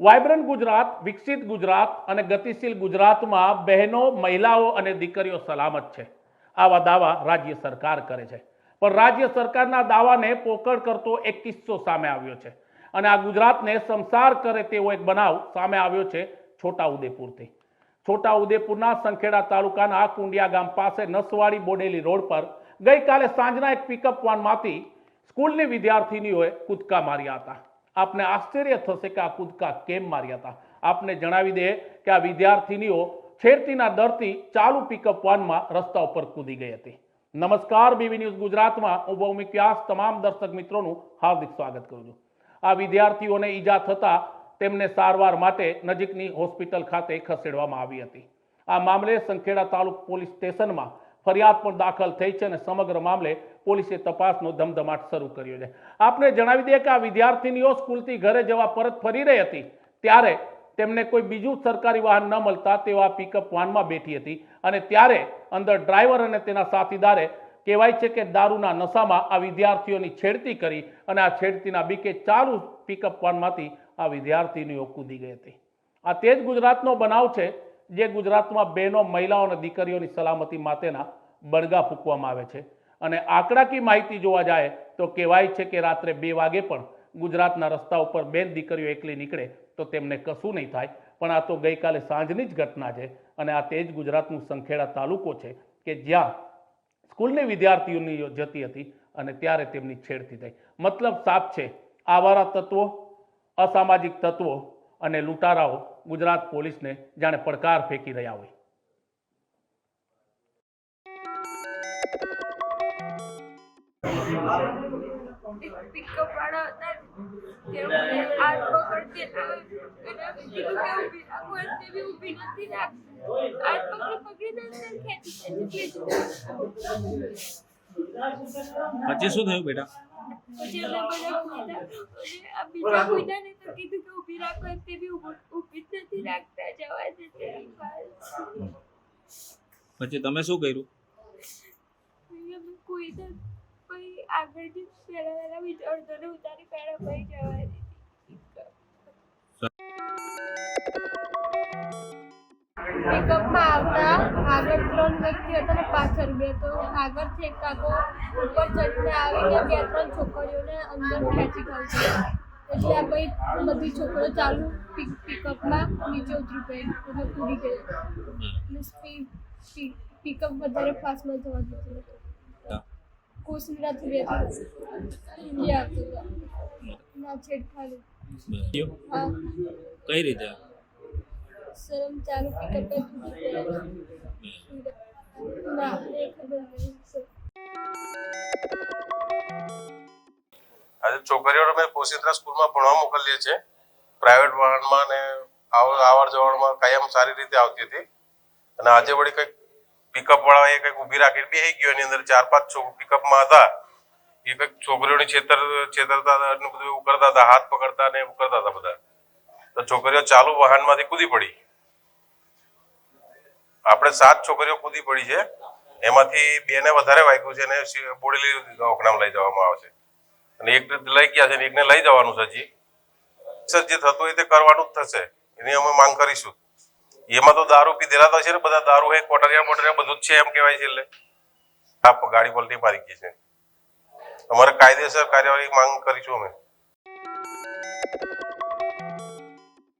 Vibrant Gujarat, વિકસિત ગુજરાત અને ગતિશીલ ગુજરાતમાં બહેનો, મહિલાઓ અને દીકરીઓ સલામત છે. આવા દાવા રાજ્ય સરકાર કરે છે. પણ રાજ્ય સરકારના દાવાને પોકળ કરતો એક કિસ્સો સામે આવ્યો છે અને આ ગુજરાતને સંસાર કરે તેવો એક બનાવ સામે આવ્યો છે છોટાઉદેપુરથી. છોટાઉદેપુરના સંખેડા તાલુકાના કુંડિયા ગામ પાસે નસવાડી બોડેલી રોડ પર ગઈકાલે સાંજના એક પિકઅપ વાનમાંથી સ્કૂલની વિદ્યાર્થીનીઓએ કૂદકા માર્યા હતા. આપને આશ્ચર્ય થશે કે આ કૂદકા કેમ માર્યા હતા આપને જણાવી દે કે આ વિદ્યાર્થીનીઓ છેડતીના દરથી ચાલુ પિકઅપ વાનમાં રસ્તા ઉપર કૂદી ગઈ હતી. નમસ્કાર બીવી ન્યૂઝ ગુજરાતમાં. હું ભૌમિક વ્યાસ, તમામ દર્શક મિત્રોનું હાર્દિક સ્વાગત કરું છું. આ વિદ્યાર્થીઓને ઈજા થતા તેમને સારવાર માટે નજીકની હોસ્પિટલ ખાતે ખસેડવામાં આવી હતી. આ મામલે સંખેડા તાલુક પોલીસ સ્ટેશનમાં ફરિયાદ પણ દાખલ થઈ છે અને સમગ્ર મામલે પોલીસે તપાસનો ધમધમાટ શરૂ કર્યો છે. આપને જણાવી દઈએ કે આ વિદ્યાર્થીનીઓ સ્કૂલથી ઘરે જવા પરત ફરી રહી હતી. ત્યારે તેમને કોઈ બીજું સરકારી વાહન ન મળતા તેઓ આ પિકઅપ વાનમાં બેઠી હતી અને ત્યારે અંદર ડ્રાઈવર અને તેના સાથીદારે કહેવાય છે કે દારૂના નશામાં આ વિદ્યાર્થીઓની છેડતી કરી અને આ છેડતીના બીકે ચાલુ પિકઅપ વાનમાંથી આ વિદ્યાર્થીનીઓ કૂદી ગઈ હતી. આ તે જ ગુજરાતનો બનાવ છે જે ગુજરાતમાં બહેનો, મહિલાઓ અને દીકરીઓની સલામતી માટેના બળગા ફૂંકવામાં આવે છે. અને આંકડાકી માહિતી જોવા જાય તો કહેવાય છે કે રાત્રે બે વાગે પણ ગુજરાતના રસ્તા ઉપર બેન દીકરીઓ એકલી નીકળે તો તેમને કશું નહીં થાય. પણ આ તો ગઈકાલે સાંજની જ ઘટના છે અને આ તે જ ગુજરાતનું સંખેડા તાલુકો છે કે જ્યાં સ્કૂલની વિદ્યાર્થીઓની જતી હતી અને ત્યારે તેમની છેડતી થઈ. મતલબ સાફ છે, આવારા તત્વો, અસામાજિક તત્વો અને લૂંટારાઓ ગુજરાત પોલીસને જાણે પડકાર ફેંકી રહ્યા હોય. પિકઅપ વાળા હતા તે મને હાથ પકડતી અને કીધું કે ઊભી રાખો અને ઊભી નથી રાખતી. હાથ પકડી પકડીને અંદર ખેંચી ખેંચી. પછી શું થયું બેટા? પછી અમે બધા અને આ બીજા કૂદ્યા ને તો કીધું કે ઊભી રાખો એમ તે બી ઊભું- જ નથી રાખતા જવા દે તે પછી તમે શું કર્યું? અમે કૂદ્યા પછી આગળથી પહેલા પહેલા બીજા અડધોને ઉતારી ત્રણ વ્યક્તિ હતા ને પાછળ બે તો આગળથી એક કાકો ઉપર ચડીને આવીને બે ત્રણ છોકરીઓને અંદર ખેંચી કાઢી પછી આ ભાઈ બધી છોકરીઓ ચાલુ પિક પિકઅપમાં નીચે ઉતરી ગઈ એટલે કૂદી ગઈ. અને સ્પીડ પિકઅપ વધારે ફાસ્ટમાં જવા દીધું. કોસમીરાથી બે ઇન્ડિયા આવતો ના હા. કઈ રીતે? શરમ ચાલુ પિકઅપ આજે છોકરીઓને અમે પોશિત્રા સ્કૂલમાં ભણવા મોકલીએ છીએ. પ્રાઇવેટ વાહનમાં ને આવર જવરમાં કાયમ સારી રીતે આવતી હતી. અને આજે વળી કંઈક પિકઅપ વાળા એ કંઈક ઊભી રાખીને બેસી ગયો. એની અંદર ચાર પાંચ પિકઅપમાં હતા. એ કંઈક છોકરીઓની છેતર, છેતરતા બધું એવું કરતા હતા. હાથ પકડતા ને એવું કરતા હતા બધા. તો છોકરીઓ ચાલુ વાહનમાંથી કૂદી પડી. આપણે સાત છોકરીઓ કૂદી પડી છે. એમાંથી બેને વધારે વાગ્યું છે અને બોડેલી દવાખાનામાં લઈ જવામાં આવે છે. અને એક લઈ ગયા છે ને એકને લઈ જવાનું છે હજી. જે થતું હોય તે કરવાનું જ થશે. એની અમે માંગ કરીશું. એમાં તો દારૂ પીધેલા તો છે ને બધા. દારૂ હે, કોટરિયા બોટરિયા બધું જ છે એમ કહેવાય છે એટલે. આ ગાડી પલટી મારી ગઈ છે. અમારે કાયદેસર કાર્યવાહી માંગ કરીશું અમે.